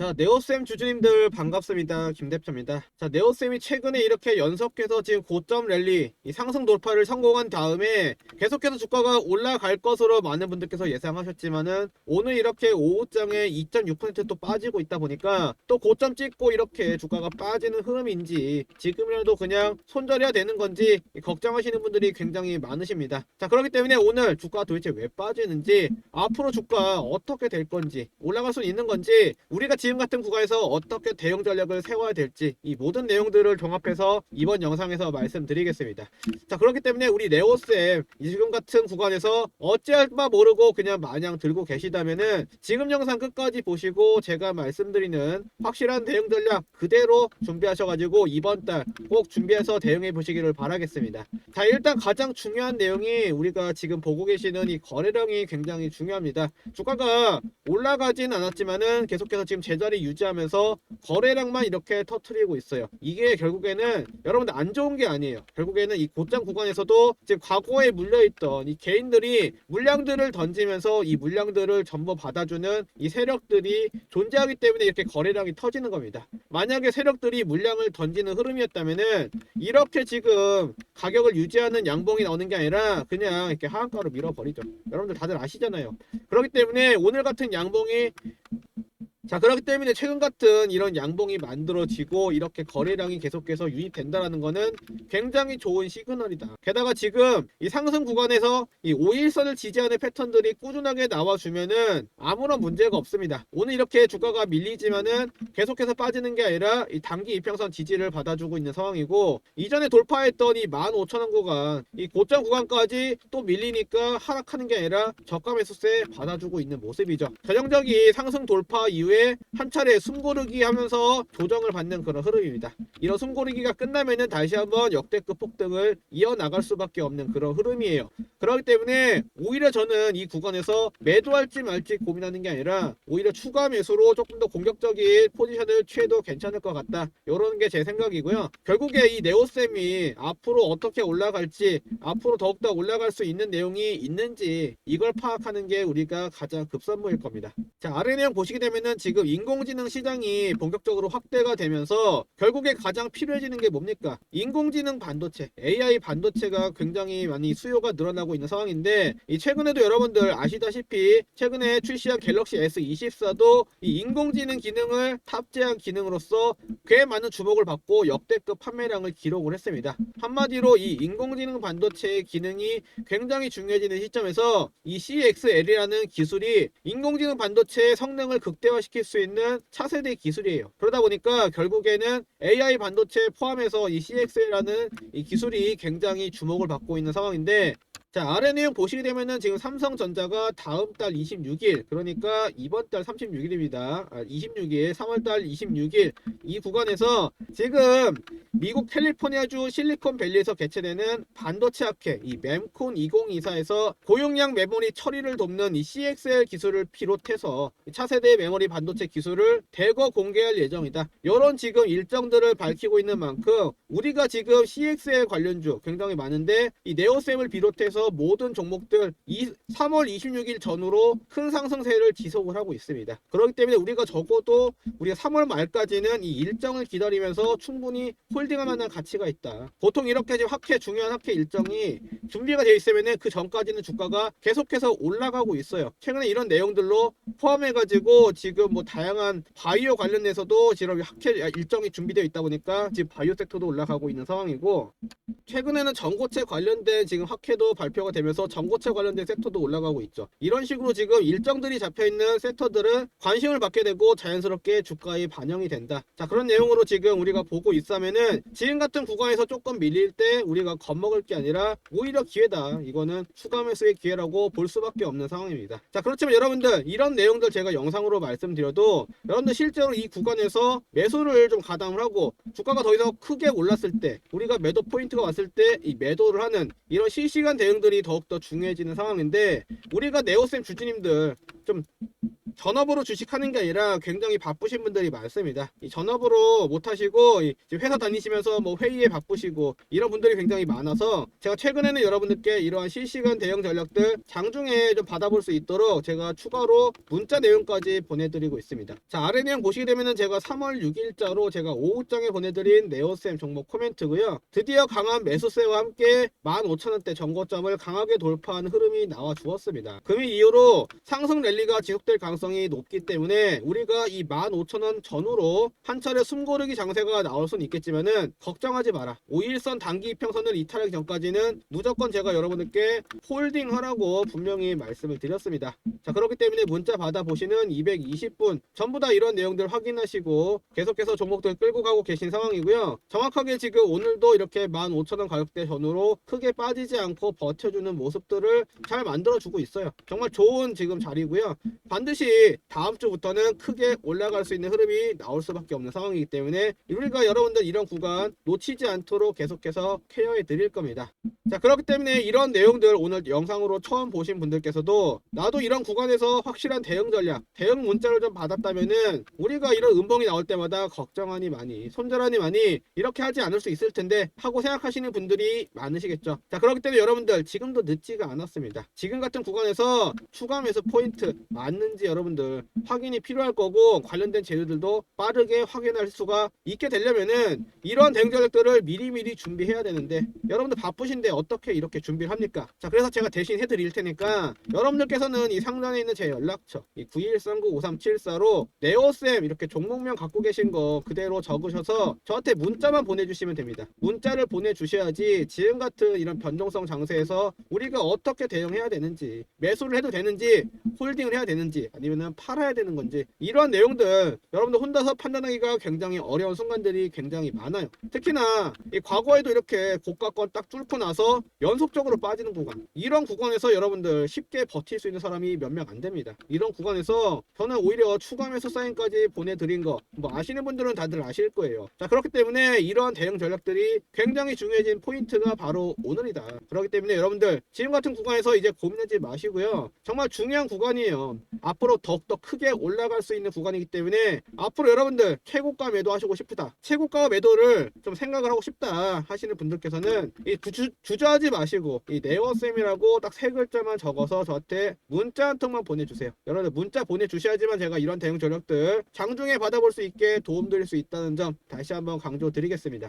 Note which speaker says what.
Speaker 1: 자, 네오쌤 주주님들 반갑습니다. 김대표입니다. 자, 네오쌤이 최근에 이렇게 연속해서 지금 고점 랠리, 이 상승 돌파를 성공한 다음에 계속해서 주가가 올라갈 것으로 많은 분들께서 예상하셨지만은 오늘 이렇게 오후장에 2.6%또 빠지고 있다 보니까 또 고점 찍고 이렇게 주가가 빠지는 흐름인지 지금이라도 그냥 손절해야 되는 건지 걱정하시는 분들이 굉장히 많으십니다. 자, 그렇기 때문에 오늘 주가 도대체 왜 빠지는지 앞으로 주가 어떻게 될 건지 올라갈 수 있는 건지 우리가 지금 같은 구간에서 어떻게 대응 전략을 세워야 될지 이 모든 내용들을 종합해서 이번 영상에서 말씀드리겠습니다. 자 그렇기 때문에 우리 레오쌤 지금 같은 구간에서 어찌할 바 모르고 그냥 마냥 들고 계시다면은 지금 영상 끝까지 보시고 제가 말씀드리는 확실한 대응 전략 그대로 준비하셔가지고 이번 달 꼭 준비해서 대응해 보시기를 바라겠습니다. 자 일단 가장 중요한 내용이 우리가 지금 보고 계시는 이 거래량이 굉장히 중요합니다. 주가가 올라가진 않았지만은 계속해서 지금 제 자리 유지하면서 거래량만 이렇게 터트리고 있어요. 이게 결국에는 여러분들 안 좋은 게 아니에요. 결국에는 이 고점 구간에서도 지금 과거에 물려있던 이 개인들이 물량들을 던지면서 이 물량들을 전부 받아주는 이 세력들이 존재하기 때문에 이렇게 거래량이 터지는 겁니다. 만약에 세력들이 물량을 던지는 흐름이었다면은 이렇게 지금 가격을 유지하는 양봉이 나오는 게 아니라 그냥 이렇게 하한가로 밀어버리죠. 여러분들 다들 아시잖아요. 그렇기 때문에 오늘 같은 양봉이 자 그렇기 때문에 최근 같은 이런 양봉이 만들어지고 이렇게 거래량이 계속해서 유입된다라는 거는 굉장히 좋은 시그널이다. 게다가 지금 이 상승 구간에서 이 5일선을 지지하는 패턴들이 꾸준하게 나와주면은 아무런 문제가 없습니다. 오늘 이렇게 주가가 밀리지만은 계속해서 빠지는 게 아니라 이 단기 이평선 지지를 받아주고 있는 상황이고 이전에 돌파했던 이 15,000원 구간 이 고점 구간까지 또 밀리니까 하락하는 게 아니라 저가 매수세 받아주고 있는 모습이죠. 전형적인 상승 돌파 이후에 한 차례 숨고르기 하면서 조정을 받는 그런 흐름입니다. 이런 숨고르기가 끝나면은 다시 한번 역대급 폭등을 이어나갈 수밖에 없는 그런 흐름이에요. 그렇기 때문에 오히려 저는 이 구간에서 매도할지 말지 고민하는 게 아니라 오히려 추가 매수로 조금 더 공격적인 포지션을 취해도 괜찮을 것 같다. 이런 게 제 생각이고요. 결국에 이 네오쌤이 앞으로 어떻게 올라갈지 앞으로 더욱더 올라갈 수 있는 내용이 있는지 이걸 파악하는 게 우리가 가장 급선무일 겁니다. 자 아래 내용 보시게 되면은 지금 인공지능 시장이 본격적으로 확대가 되면서 결국에 가장 필요해지는 게 뭡니까? 인공지능 반도체, AI 반도체가 굉장히 많이 수요가 늘어나고 있는 상황인데 이 최근에도 여러분들 아시다시피 최근에 출시한 갤럭시 S24도 이 인공지능 기능을 탑재한 기능으로서 꽤 많은 주목을 받고 역대급 판매량을 기록을 했습니다. 한마디로 이 인공지능 반도체의 기능이 굉장히 중요해지는 시점에서 이 CXL이라는 기술이 인공지능 반도체의 성능을 극대화시 킬 수 있는 차세대 기술이에요. 그러다 보니까 결국에는 AI 반도체 포함해서 이 CXL이라는 이 기술이 굉장히 주목을 받고 있는 상황인데 자 아래 내용 보시게 되면은 지금 삼성전자가 다음 달 26일 그러니까 이번 달 36일입니다. 아, 26일 3월 달 26일 이 구간에서 지금 미국 캘리포니아주 실리콘밸리에서 개최되는 반도체 학회 이 mem콘 2024에서 고용량 메모리 처리를 돕는 이 CXL 기술을 비롯해서 차세대 메모리 반도체 기술을 대거 공개할 예정이다. 이런 지금 일정들을 밝히고 있는 만큼 우리가 지금 CXL 관련주 굉장히 많은데 이 네오셈을 비롯해서 모든 종목들 이 3월 26일 전후로 큰 상승세를 지속을 하고 있습니다. 그렇기 때문에 우리가 적어도 우리가 3월 말까지는 이 일정을 기다리면서 충분히 만한 가치가 있다. 보통 이렇게 지금 학회 중요한 학회 일정이 준비가 되어 있으면은 그 전까지는 주가가 계속해서 올라가고 있어요. 최근에 이런 내용들로 포함해가지고 지금 뭐 다양한 바이오 관련해서도 지금 학회 일정이 준비되어 있다 보니까 지금 바이오 섹터도 올라가고 있는 상황이고 최근에는 전고체 관련된 지금 학회도 발표가 되면서 전고체 관련된 섹터도 올라가고 있죠. 이런 식으로 지금 일정들이 잡혀 있는 섹터들은 관심을 받게 되고 자연스럽게 주가에 반영이 된다. 자 그런 내용으로 지금 우리가 보고 있으면은 지금 같은 구간에서 조금 밀릴 때 우리가 겁먹을 게 아니라 오히려 기회다. 이거는 추가 매수의 기회라고 볼 수밖에 없는 상황입니다. 자 그렇지만 여러분들 이런 내용들 제가 영상으로 말씀드려도 여러분들 실제로 이 구간에서 매수를 좀 가담을 하고 주가가 더 이상 크게 올랐을 때 우리가 매도 포인트가 왔을 때 이 매도를 하는 이런 실시간 대응들이 더욱더 중요해지는 상황인데 우리가 네오쌤 주주님들 좀 전업으로 주식하는 게 아니라 굉장히 바쁘신 분들이 많습니다. 이 전업으로 못 하시고 회사 다니시면서 뭐 회의에 바쁘시고 이런 분들이 굉장히 많아서 제가 최근에는 여러분들께 이러한 실시간 대응 전략들 장중에 좀 받아볼 수 있도록 제가 추가로 문자 내용까지 보내드리고 있습니다. 자 아래 내용 보시게 되면은 제가 3월 6일자로 제가 오후장에 보내드린 네오쌤 종목 코멘트고요. 드디어 강한 매수세와 함께 15,000원대 정고점을 강하게 돌파한 흐름이 나와 주었습니다. 금일 이후로 상승 랠리가 지속될 가능성 이 높기 때문에 우리가 이 15,000원 전후로 한 차례 숨고르기 장세가 나올 수는 있겠지만은 걱정하지 마라. 5일선 단기 이평선을 이탈하기 전까지는 무조건 제가 여러분들께 홀딩하라고 분명히 말씀을 드렸습니다. 자 그렇기 때문에 문자 받아보시는 220분 전부 다 이런 내용들 확인하시고 계속해서 종목들 끌고 가고 계신 상황이고요. 정확하게 지금 오늘도 이렇게 15,000원 가격대 전후로 크게 빠지지 않고 버텨주는 모습들을 잘 만들어주고 있어요. 정말 좋은 지금 자리고요. 반드시 다음 주부터는 크게 올라갈 수 있는 흐름이 나올 수밖에 없는 상황이기 때문에 우리가 여러분들 이런 구간 놓치지 않도록 계속해서 케어해 드릴 겁니다. 자 그렇기 때문에 이런 내용들 오늘 영상으로 처음 보신 분들께서도 나도 이런 구간에서 확실한 대응 전략, 대응 문자를 좀 받았다면은 우리가 이런 음봉이 나올 때마다 걱정하니 많이, 손절하니 많이 이렇게 하지 않을 수 있을 텐데 하고 생각하시는 분들이 많으시겠죠. 자 그렇기 때문에 여러분들 지금도 늦지가 않았습니다. 지금 같은 구간에서 추가 매수 포인트 맞는지 여러분 들 확인이 필요할 거고 관련된 재료들도 빠르게 확인할 수가 있게 되려면은 이러한 대응 전략들을 미리미리 준비해야 되는데 여러분들 바쁘신데 어떻게 이렇게 준비를 합니까? 자 그래서 제가 대신 해드릴 테니까 여러분들께서는 이 상단에 있는 제 연락처 이 91395374로 네오쌤 이렇게 종목명 갖고 계신 거 그대로 적으셔서 저한테 문자만 보내주시면 됩니다. 문자를 보내주셔야지 지금 같은 이런 변동성 장세에서 우리가 어떻게 대응해야 되는지 매수를 해도 되는지 홀딩을 해야 되는지 아니면 은 팔아야 되는 건지 이러한 내용들 여러분들 혼자서 판단하기가 굉장히 어려운 순간들이 굉장히 많아요. 특히나 이 과거에도 이렇게 고가권 딱 뚫고 나서 연속적으로 빠지는 구간 이런 구간에서 여러분들 쉽게 버틸 수 있는 사람이 몇 명 안 됩니다. 이런 구간에서 저는 오히려 추가 매수 사인까지 보내드린 거 뭐 아시는 분들은 다들 아실 거예요. 자 그렇기 때문에 이러한 대응 전략들이 굉장히 중요해진 포인트가 바로 오늘이다. 그렇기 때문에 여러분들 지금 같은 구간에서 이제 고민하지 마시고요. 정말 중요한 구간이에요. 앞으로 더욱더 크게 올라갈 수 있는 구간이기 때문에 앞으로 여러분들 최고가 매도하시고 싶다. 최고가 매도를 좀 생각을 하고 싶다 하시는 분들께서는 이 주, 주저하지 마시고 이 네오쌤이라고 딱 세 글자만 적어서 저한테 문자 한 통만 보내주세요. 여러분들 문자 보내주셔야지만 제가 이런 대응 전략들 장중에 받아볼 수 있게 도움드릴 수 있다는 점 다시 한번 강조드리겠습니다.